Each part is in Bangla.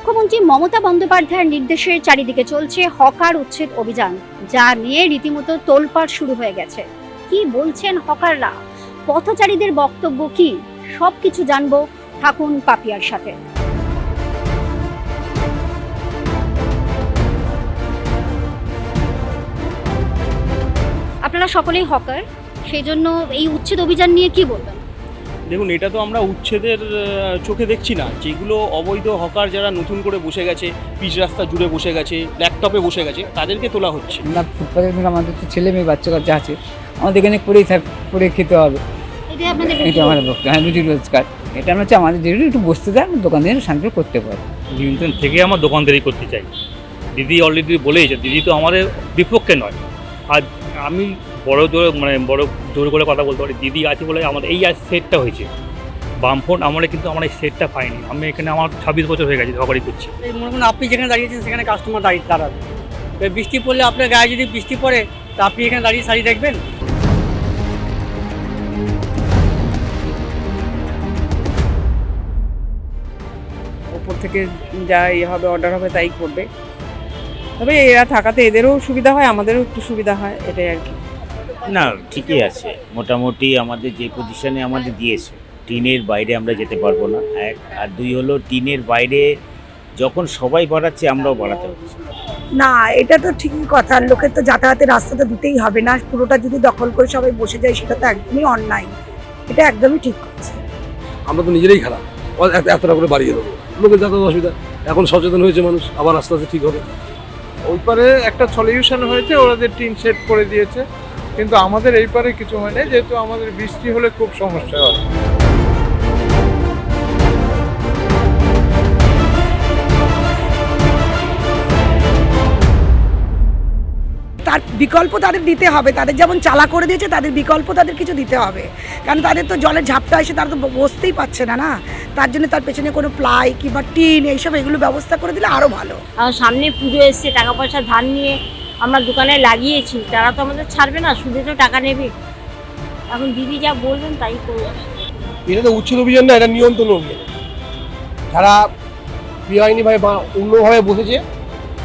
মুখ্যমন্ত্রী মমতা বন্দ্যোপাধ্যায়ের নির্দেশে চারিদিকে চলছে হকার উচ্ছেদ অভিযান, যা নিয়ে রীতিমতো তোলপাড় শুরু হয়ে গেছে। কি বলছেন হকাররা? পথচারীদের বক্তব্য কি? সব কিছু জানব থাকুন পাপিয়ার সাথে। আপনারা সকলেই হকার, সেই জন্য এই উচ্ছেদ অভিযান নিয়ে কি বলবেন? দেখুন এটা তো আমরা উচ্ছেদের চোখে দেখছি না। যেগুলো অবৈধ হকার যারা নতুন করে বসে গেছে পিচ রাস্তা জুড়ে বসে গেছে ল্যাপটপে বসে গেছে তাদেরকে তোলা হচ্ছে। না ফুটপাতের আমাদের তো ছেলে মেয়ে বাচ্চা কাচ্চা আছে আমাদের এখানে করেই থাক করে খেতে হবে। এটা আমাদের বক্তব্য হ্যাঁ রুজি রোজগার। এটা আমরা হচ্ছে আমাদের যেটা একটু বসতে দেয় আমরা দোকানদার শান্তি করতে পারি দিন থেকে আমার দোকানদারি করতে চাই। দিদি অলরেডি বলেইছে দিদি তো আমাদের বিপক্ষে নয়। আর আমি বড় জোর মানে বড় জোর করে কথা বলতে পারি। দিদি আছে বলে আমাদের, এই আজ সেটটা হয়েছে। বামফ্রন্ট আমরা কিন্তু আমার এই সেটটা পাইনি। আমি এখানে আমার ছাব্বিশ বছর হয়ে গেছে ঝগড়ি করছি। মনে করুন, আপনি যেখানে দাঁড়িয়েছেন সেখানে কাস্টমার দাঁড়িয়ে দাঁড়াবে। বৃষ্টি পড়লে আপনার গায়ে যদি বৃষ্টি পড়ে, তা আপনি এখানে দাঁড়িয়ে শাড়ি দেখবেন? ওপর থেকে যা ইয়ে হবে অর্ডার হবে, তাই করবে। তবে এরা থাকাতে এদেরও সুবিধা হয়, আমাদেরও একটু সুবিধা হয়, এটাই আর কি। না ঠিকই আছে। মোটামুটি আমাদের যে পজিশনে আমাদের দিয়েছে টিনের বাইরে আমরা যেতে পারব না। এক আর দুই হলো টিনের বাইরে যখন সবাই বাড়াচ্ছে আমরাও বাড়াতে হচ্ছে। না এটা তো ঠিকই কথা। লোকের তো যাতায়াতের রাস্তা তো দিতেই হবে না। পুরোটা যদি দখল করে সবাই বসে যায় সেটা তো একদমই অন্যায়। এটা একদমই ঠিক করছে আমরা তো নিজেরাই খারাপ। এতটা করে বাড়িয়ে দেবো। লোকের যাতায়াত অসুবিধা। এখন সচেতন হয়েছে মানুষ আবার আস্তে আস্তে ঠিক হবে। ওই পারে একটা সলিউশন হয়েছে ওরা যে টিন সেট করে দিয়েছে। কিন্তু আমাদের এই পারে কিছু হয় না যেহেতু আমাদের বৃষ্টি হলে খুব সমস্যা হয়। তার বিকল্প তাদের দিতে হবে। তাদের যেমন চালা করে দিয়েছে তাদের বিকল্প তাদের কিছু দিতে হবে। কারণ তাদের তো জলের ঝাপটা এসে তারা তো বসতেই পারছে না না? তার জন্য তার পেছনে কোনো প্লাই কিংবা টিন এইসব এগুলো ব্যবস্থা করে দিলে আরও ভালো। আর সামনে পুজো এসছে টাকা পয়সা ধার নিয়ে। আমরা দোকানে লাগিয়েছি, তারা তো আমাদের ছাড়বে না, সুদে তো টাকা নেবে। এখন দিদি যা বলবেন তাই করব। এটা তো উচ্ছেদ অভিযান না, এটা নিয়ন্ত্রণ অভিযান। যারা বেআইনিভাবে বা অন্যভাবে বসেছে,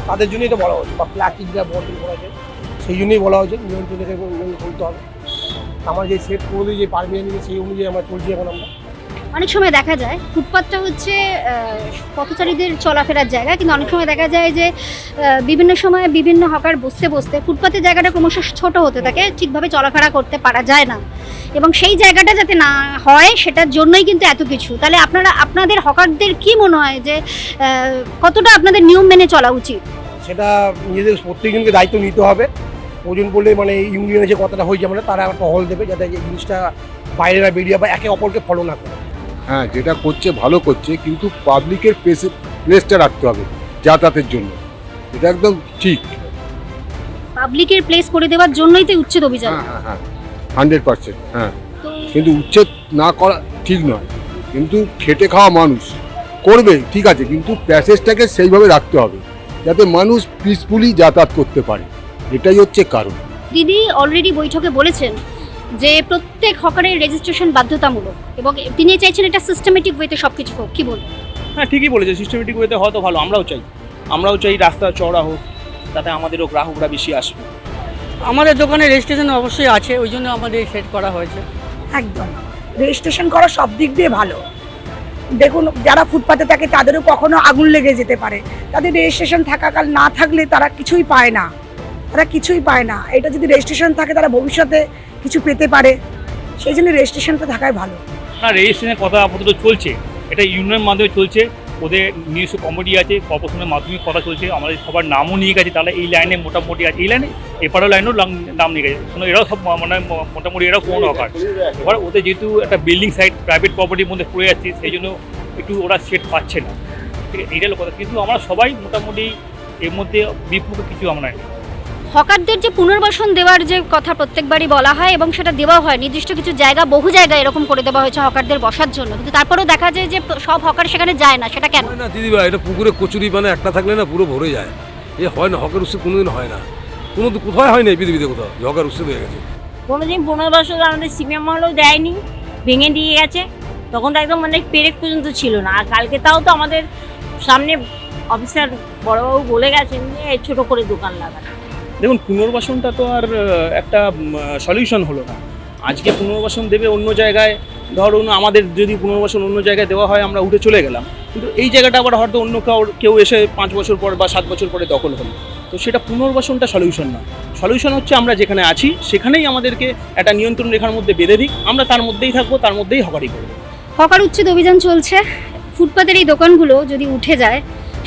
তাদের জন্য এটা বলা হয়েছে, বা প্লাস্টিক যা বর্জন করা হয়েছে সেই জন্যই বলা হয়েছে, নিয়ন্ত্রণ করতে হবে। আমার যে সেট করে যে পারমিশন সেই অনুযায়ী আমরা চলছি এখন আমরা। অনেক সময় দেখা যায়, ফুটপাতটা হচ্ছে পথচারীদের চলাফেরার জায়গা, কিন্তু অনেক সময় দেখা যায় যে বিভিন্ন সময় বিভিন্ন হকার বসতে বসতে ফুটপাতের জায়গাটা ক্রমশ ছোট হতে থাকে, ঠিকভাবে চলাফেরা করতে পারা যায় না। এবং সেই জায়গাটা যাতে না হয়, সেটার জন্যই কিন্তু এত কিছু। তাহলে আপনারা, আপনাদের হকারদের কি মনে হয় যে কতটা আপনাদের নিয়ম মেনে চলা উচিত? সেটা নিজেদের প্রত্যেকজনকে দায়িত্ব নিতে হবে। ওজন বললে মানে ইউনিয়নে যে কথাটা হয়েছে মানে তারা একটা হল দেবে যাতে এই জিনিসটা বাইরে না বেরিয়ে বা একে অপরকে ফলো না হ্যাঁ যেটা করছে ভালো করছে কিন্তু পাবলিকের প্লেসে প্লেসটা রাখতে হবে যাতায়াতের জন্য। এটা একদম ঠিক। পাবলিকের প্লেস করে দেওয়ার জন্যই তো উচ্ছেদ অভিযান। হ্যাঁ হ্যাঁ হ্যাঁ হান্ড্রেড পার্সেন্ট হ্যাঁ। কিন্তু উচ্ছেদ না করা ঠিক নয়। কিন্তু খেটে খাওয়া মানুষ করবে ঠিক আছে কিন্তু প্যাসেজটাকে সেইভাবে রাখতে হবে যাতে মানুষ পিসফুলি যাতায়াত করতে পারে। এটাই হচ্ছে কারণ। দিদি অলরেডি বৈঠকে বলেছেন যে প্রত্যেক হকারের রেজিস্ট্রেশন বাধ্যতামূলক এবং তিনি চাইছেন এটা সিস্টেমেটিক ওয়েতে সব কিছু হোক। কি বলবেন? হ্যাঁ ঠিকই বলেছে সিস্টেমেটিক ওয়েতে হয়তো ভালো আমরাও চাই। আমরাও চাই রাস্তা চওড়া হোক তাতে আমাদেরও গ্রাহকরা বেশি আসবে। আমাদের দোকানে রেজিস্ট্রেশন অবশ্যই আছে ওই জন্য আমাদের সেট করা হয়েছে। একদম। রেজিস্ট্রেশন করা সব দিক দিয়ে ভালো। দেখুন যারা ফুটপাতে থাকে তাদেরও কখনো আগুন লেগে যেতে পারে। তাদের রেজিস্ট্রেশন থাকাকাল না থাকলে তারা কিছুই পায় না। তারা কিছুই পায় না। এটা যদি রেজিস্ট্রেশন থাকে, তারা ভবিষ্যতে কিছু পেতে পারে। সেই জন্য রেজিস্ট্রেশনটা থাকাই ভালো। না রেজিস্ট্রেশনের কথা আপাতত চলছে। এটা ইউনিয়নের মাধ্যমে চলছে। ওদের নিজস্ব কমিটি আছে কর্পোরেশনের মাধ্যমে কথা চলছে। আমাদের সবার নামও নিয়ে গেছে। তাহলে এই লাইনে মোটামুটি আছে। এই লাইনে এপারের লাইনেও নাম নিয়ে গেছে। কোনো এরাও সব মানে মোটামুটি এরাও কোনো হকার এবার ওদের যেহেতু একটা বিল্ডিং সাইট প্রাইভেট প্রপার্টির মধ্যে পড়ে যাচ্ছে, সেই জন্য একটু ওরা সেট পাচ্ছে না। ঠিক আছে, এইটা কথা। কিন্তু আমরা সবাই মোটামুটি এর মধ্যে বিপুল কিছু আমরা হকারদের যে পুনর্বাসন দেওয়ার যে কথা প্রত্যেকবারই বলা হয় এবং সেটা দেওয়া হয় নির্দিষ্ট কিছু জায়গা বহু জায়গায় এরকম করে দেওয়া হয়েছে হকারদের বসার জন্য। কিন্তু তারপরেও দেখা যায় যে সব হকার সেখানে যায় না সেটা কেন? না দিদিভাই এটা পুকুরে কচুরি মানে একটা থাকলে না পুরো ভরে যায়। এ হয় না হকের উৎসব কোনোদিন হয় না। কোনো তো কোথায় হয় না এই পৃথিবীতে কোথাও যে হকের উৎসব হয়ে গেছে। কোনোদিন পনেরো বছর আমাদের সিনেমা মহলও দেয়নি ভেঙে দিয়ে গেছে। তখন তো একদম মানে পেরেক পর্যন্ত ছিল না। আর কালকে তাও তো আমাদের সামনে অফিসার বড়বাবু বলে গেছেন যে ছোট করে দোকান লাগানো। দেখুন, পুনর্বাসনটা তো আর একটা সলিউশন হলো না। আজকে পুনর্বাসন দেবে অন্য জায়গায় ধরুন আমাদের যদি পুনর্বাসন অন্য জায়গায় দেওয়া হয়, আমরা উঠে চলে গেলাম। কিন্তু এই জায়গাটা আবার হয়তো অন্য কেউ কেউ এসে পাঁচ বছর পর বা সাত বছর পরে দখল হলো। তো সেটা পুনর্বাসনটা সলিউশন না। সলিউশন হচ্ছে আমরা যেখানে আছি, সেখানেই আমাদেরকে একটা নিয়ন্ত্রণ রেখার মধ্যে বেঁধে দিক। আমরা তার মধ্যেই থাকব, তার মধ্যেই হকারি করব। হকার উচ্ছেদ অভিযান চলছে। ফুটপাতের এই দোকানগুলো যদি উঠে যায়,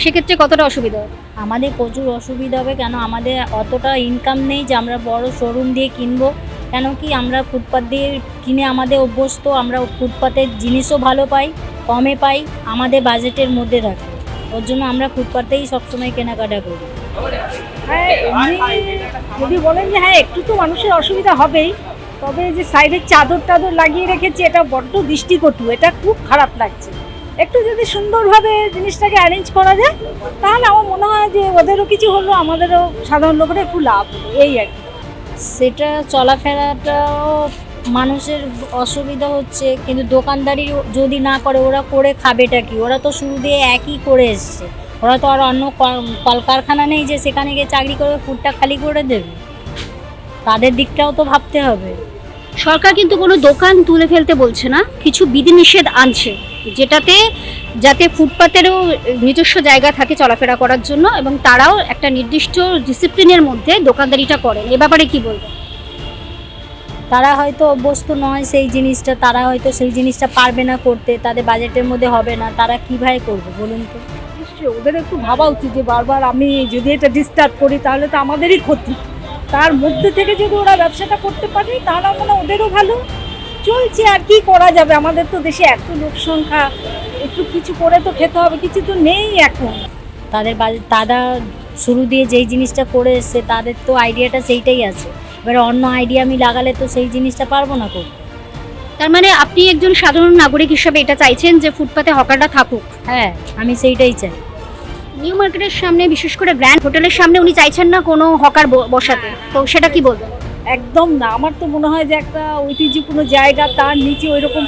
সেক্ষেত্রে কতটা অসুবিধা হবে? আমাদের প্রচুর অসুবিধা হবে কেন আমাদের অতটা ইনকাম নেই যে আমরা বড় শোরুম দিয়ে কিনবো। কেন কি আমরা ফুটপাত দিয়ে কিনে আমাদের অভ্যস্ত, আমরা ফুটপাতের জিনিসও ভালো পাই, কমে পাই, আমাদের বাজেটের মধ্যে থাকে ওর জন্য আমরা ফুটপাতেই সবসময় কেনাকাটা করি। হ্যাঁ যদি বলেন যে হ্যাঁ একটু তো মানুষের অসুবিধা হবেই, তবে যে সাইডের চাদর টাদর লাগিয়ে রেখেছে, এটা বড্ড দৃষ্টিকটু, এটা খুব খারাপ লাগছে। একটু যদি সুন্দরভাবে জিনিসটাকে অ্যারেঞ্জ করা যায়, তাহলে আমার মনে হয় যে ওদেরও কিছু হলো, আমাদেরও সাধারণ লোকের একটু লাভ এই আর কি। সেটা চলাফেরাটাও মানুষের অসুবিধা হচ্ছে, কিন্তু দোকানদারি যদি না করে, ওরা করে খাবেটা কি? ওরা তো শুরু দিয়ে একই করে এসছে। ওরা তো আর অন্য কলকারখানা নেই যে সেখানে গিয়ে চাকরি করে ফুডটা খালি করে দেবে। তাদের দিকটাও তো ভাবতে হবে। সরকার কিন্তু কোনো দোকান তুলে ফেলতে বলছে না কিছু বিধিনিষেধ আনছে যেটাতে যাতে ফুটপাতেরও নিজস্ব জায়গা থাকে চলাফেরা করার জন্য এবং তারাও একটা নির্দিষ্ট ডিসিপ্লিনের মধ্যে দোকানদারিটা করেন। এ ব্যাপারে কি বলবেন? তারা হয়তো অভ্যস্ত নয় সেই জিনিসটা তারা হয়তো সেই জিনিসটা পারবে না করতে তাদের বাজেটের মধ্যে হবে না তারা কীভাবে করবে বলুন তো? নিশ্চয়ই ওদের একটু ভাবা উচিত যে বারবার আমি যদি এটা ডিস্টার্ব করি তাহলে তো আমাদেরই ক্ষতি। তার মধ্যে থেকে যদি ওরা ব্যবসাটা করতে পারে তাহলে মানে ওদেরও ভালো। চলছে আর কি করা যাবে? আমাদের তো দেশে এত লোক সংখ্যা একটু কিছু করে তো খেতে হবে কিছু তো নেই এখন। তাদের তারা শুরু দিয়ে যেই জিনিসটা করে এসছে তাদের তো আইডিয়াটা সেইটাই আছে। এবার অন্য আইডিয়া আমি লাগালে তো সেই জিনিসটা পারব না করতে তার মানে আপনি একজন সাধারণ নাগরিক হিসাবে এটা চাইছেন যে ফুটপাতে হকাররা থাকুক? হ্যাঁ আমি সেইটাই চাই। নিউ মার্কেটের সামনে, বিশেষ করে গ্র্যান্ড হোটেলের সামনে উনি চাইছেন না কোনো হকার বসাতে। তো সেটা কি বলবেন? একদম না। আমার তো মনে হয় যে একটা ঐতিহ্যপূর্ণ জায়গা তার নিচে ওই রকম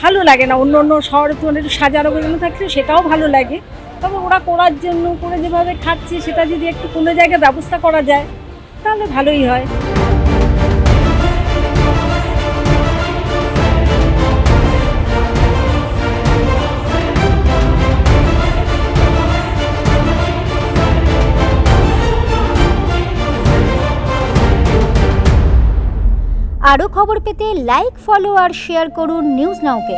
ভালো লাগে না। অন্য অন্য শহরে তো একটু সাজানো গোছানো থাকলে সেটাও ভালো লাগে। তবে ওরা করার জন্য করে যেভাবে খাচ্ছে, সেটা যদি একটু কোনো জায়গায় ব্যবস্থা করা যায়, তাহলে ভালোই হয়। আরও খবর পেতে লাইক ফলো আর শেয়ার করুন নিউজ নাওকে